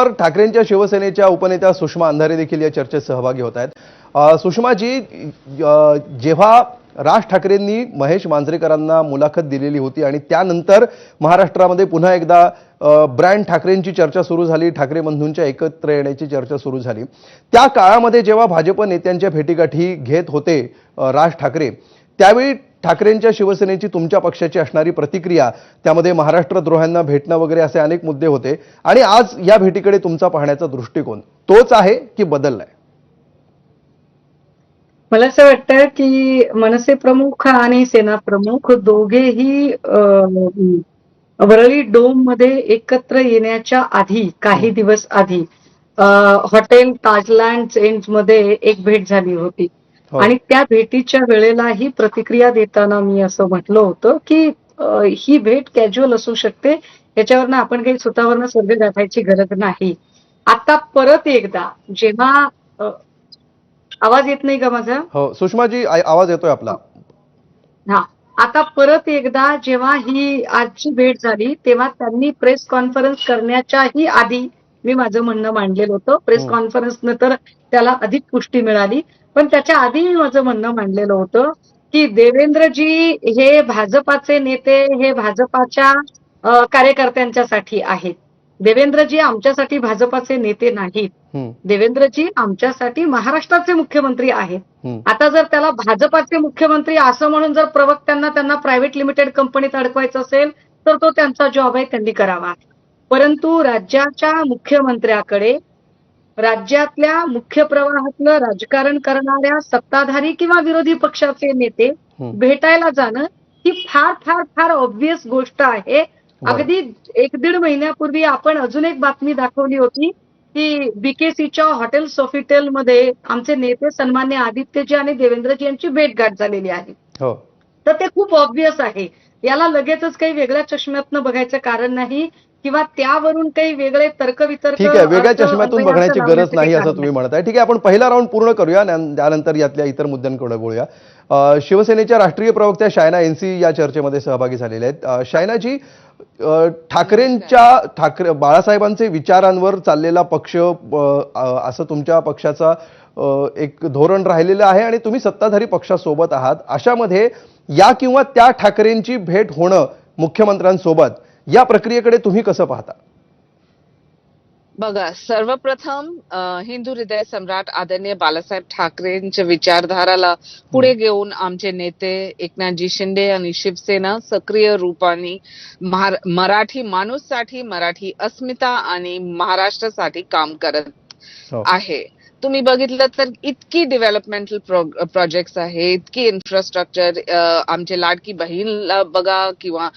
त्याचबरोबर ठाकरेंच्या शिवसेनेच्या उपनेत्या सुषमा अंधारे देखील या चर्चेत सहभागी होत आहेत. सुषमाजी जेव्हा राज ठाकरेंनी महेश मांजरेकरांना मुलाखत दिलेली होती आणि त्यानंतर महाराष्ट्रामध्ये पुन्हा एकदा ब्रँड ठाकरेंची चर्चा सुरू झाली ठाकरे बंधूंच्या एकत्र येण्याची चर्चा सुरू झाली. त्या काळामध्ये जेव्हा भाजप नेत्यांच्या भेटीगाठी घेत होते राज ठाकरे त्यावेळी ठाकरेंच्या शिवसेनेची तुमच्या पक्षाची असणारी प्रतिक्रिया त्यामध्ये महाराष्ट्र द्रोह्यांना भेटणं वगैरे असे अनेक मुद्दे होते. आणि आज या भेटीकडे तुमचा पाहण्याचा दृष्टिकोन तोच आहे की बदललाय? मला असं वाटतं की मनसे प्रमुख आणि सेना प्रमुख दोघेही वरळी डोममध्ये एकत्र येण्याच्या आधी काही दिवस आधी हॉटेल ताजलँड एंडमध्ये एक भेट झाली होती. आणि त्या भेटीच्या वेळेलाही प्रतिक्रिया देताना मी असं म्हटलं होतं की ही भेट कॅज्युअल असू शकते. याच्यावरनं आपण काही स्वतःवरनं स्वर्ग गाठायची गरज नाही. आता परत एकदा जेव्हा आवाज येत नाही का माझा? हो सुषमाजी आवाज येतोय आपला. हा. आता परत एकदा जेव्हा ही आजची भेट झाली तेव्हा त्यांनी प्रेस कॉन्फरन्स करण्याच्याही आधी मी माझं म्हणणं मांडलेलं होतं. प्रेस हम्म. कॉन्फरन्स नंतर त्याला अधिक पुष्टी मिळाली. पण त्याच्या आधी मी माझं म्हणणं मांडलेलं होतं की देवेंद्रजी हे भाजपाचे नेते हे भाजपाच्या कार्यकर्त्यांच्यासाठी आहेत. देवेंद्रजी आमच्यासाठी भाजपाचे नेते नाहीत. देवेंद्रजी आमच्यासाठी महाराष्ट्राचे मुख्यमंत्री आहेत. आता जर त्याला भाजपाचे मुख्यमंत्री असं म्हणून जर प्रवक्त्यांना त्यांना प्रायव्हेट लिमिटेड कंपनीत अडकवायचं असेल तर तो त्यांचा जॉब आहे त्यांनी करावा. परंतु राज्याच्या मुख्यमंत्र्याकडे राज्यातल्या मुख्य प्रवाहातलं राजकारण करणाऱ्या सत्ताधारी किंवा विरोधी पक्षाचे नेते. भेटायला जाणं ही फार फार फार ऑब्विस गोष्ट आहे. अगदी एक दीड महिन्यापूर्वी आपण अजून एक बातमी दाखवली होती की बीकेसीच्या हॉटेल सोफिटेल मध्ये आमचे नेते सन्मान्य आदित्यजी आणि देवेंद्रजी यांची भेटगाठ झालेली आहे. हो. तर ते खूप ऑब्विस आहे. याला लगेचच काही वेगळ्या चष्म्यातनं बघायचं कारण नाही. किंवा त्यावरून काही वेगळे तर्कवितर्क ठीक आहे वेगळ्या चष्म्यातून बघण्याची गरज नाही असं तुम्ही म्हणताय. ठीक आहे आपण पहिला राऊंड पूर्ण करूया त्यानंतर यातल्या इतर मुद्द्यांकडे बोलूया शिवसेनेच्या राष्ट्रीय प्रवक्त्या शायना एनसी या चर्चेमध्ये सहभागी झालेल्या आहेत. शायनाजी ठाकरेंच्या ठाकरे बाळासाहेबांचे विचारांवर चाललेला पक्ष असं तुमच्या पक्षाचा एक धोरण राहिलेलं आहे आणि तुम्ही सत्ताधारी पक्षासोबत आहात. अशामध्ये या किंवा त्या ठाकरेंची भेट होणं मुख्यमंत्र्यांसोबत या प्रक्रियेकडे तुम्ही कसं पाहता? बघा सर्वप्रथम हिंदू हृदय सम्राट आदरणीय बाळासाहेब ठाकरेंच्या विचारधाराला पुढे घेऊन आमचे नेते एकनाथजी शिंदे आणि शिवसेना सक्रिय रूपाने मराठी माणूससाठी मराठी अस्मिता आणि महाराष्ट्रासाठी काम करत हो. आहे. तुम्ही बघितलं तर इतकी डेव्हलपमेंटल प्रोजेक्ट्स आहे इतकी इन्फ्रास्ट्रक्चर आमचे लाडकी बहीणला बघा किंवा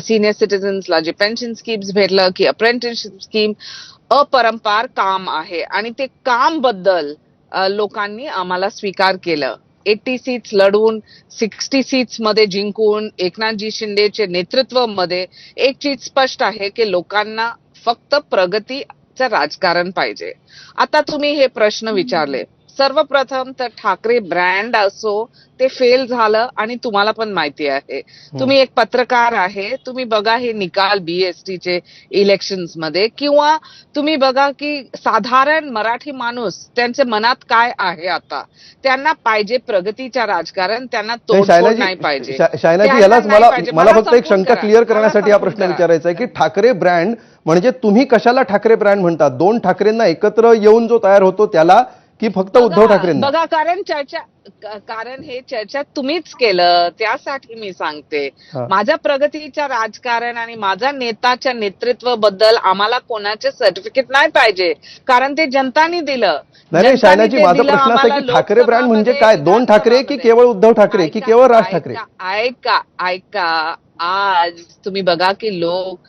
सिनियर सिटीजन्सला जे पेन्शन स्कीम्स भेटलं की अप्रेंटिसशिप स्कीम अपरंपार काम आहे. आणि ते कामबद्दल लोकांनी आम्हाला स्वीकार केलं. एटी सीट्स लढवून सिक्स्टी सीट्समध्ये जिंकून एकनाथजी शिंदेचे नेतृत्वामध्ये एक चीज स्पष्ट आहे की लोकांना फक्त प्रगती राजकारण पाहिजे. आता तुम्ही हे प्रश्न विचारले. सर्वप्रथम तर ठाकरे ब्रँड असो ते फेल झालं आणि तुम्हाला पण माहिती आहे तुम्ही एक पत्रकार आहे तुम्ही बघा हे निकाल बीएसटीचे इलेक्शन्समध्ये किंवा तुम्ही बघा की साधारण मराठी माणूस त्यांच्या मनात काय आहे आता त्यांना पाहिजे प्रगतीच्या राजकारण त्यांना तोडफोड शायनाजी नाही पाहिजे शायनाजी यालाच मला. मला फक्त एक शंका. क्लिअर करण्यासाठी हा प्रश्न. विचारायचा आहे की ठाकरे ब्रँड म्हणजे तुम्ही कशाला ठाकरे ब्रँड म्हणतात दोन ठाकरेंना एकत्र येऊन जो तयार होतो त्याला की फक्त उद्धव बघा ठाकरेंना. बघा, कारण चर्चा कारण हे चर्चा तुम्हीच केलं त्यासाठी मी सांगते. माझ्या प्रगतीच्या राजकारण आणि माझ्या नेताच्या नेतृत्वाबद्दल आम्हाला कोणाचे सर्टिफिकेट नाही पाहिजे. कारण ते जनतानी दिलं. नाही शायनाजी माझा प्रश्न असा की ठाकरे ब्रँड म्हणजे काय? दोन ठाकरे की. केवळ उद्धव ठाकरे की केवळ राज ठाकरे? ऐका ऐका आज तुम्ही बघा की लोक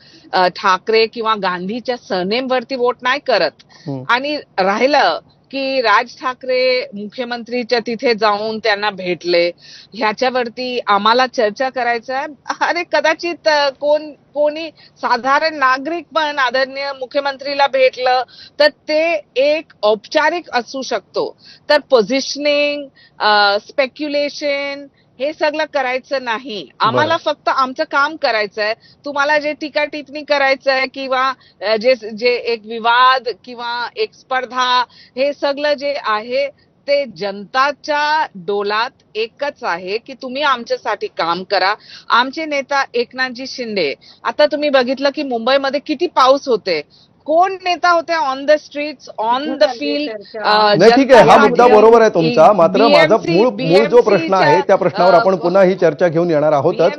ठाकरे किंवा गांधीच्या सरनेम वरती वोट नाही करत. आणि राहिलं की राज ठाकरे मुख्यमंत्रीच्या तिथे जाऊन त्यांना भेटले. ह्याच्यावरती आम्हाला चर्चा करायचा आहे. अरे कदाचित कोण कोणी साधारण नागरिक पण आदरणीय मुख्यमंत्रीला भेटलं तर ते एक औपचारिक असू शकतो. तर पोझिशनिंग स्पेक्युलेशन हे सगळं करायचं नाही. आम्हाला फक्त आमचं काम करायचं आहे तुम्हाला जे टीका टिप्पणी करायचं आहे किंवा जे जे एक विवाद किंवा एक स्पर्धा हे सगळं जे आहे ते जनताच्या डोलात एकच आहे की तुम्ही आमच्यासाठी काम करा. आमचे नेता एकनाथजी शिंदे आता तुम्ही बघितलं की मुंबईमध्ये किती पाऊस होते. कोण नेता होते on the streets on the field नाही ठीक आहे. हा मुद्दा बरोबर आहे तुमचा. मात्र माझा मूळ मूळ जो प्रश्न आहे त्या प्रश्नावर आपण पुन्हा ही चर्चा घेऊन येणार आहोतच.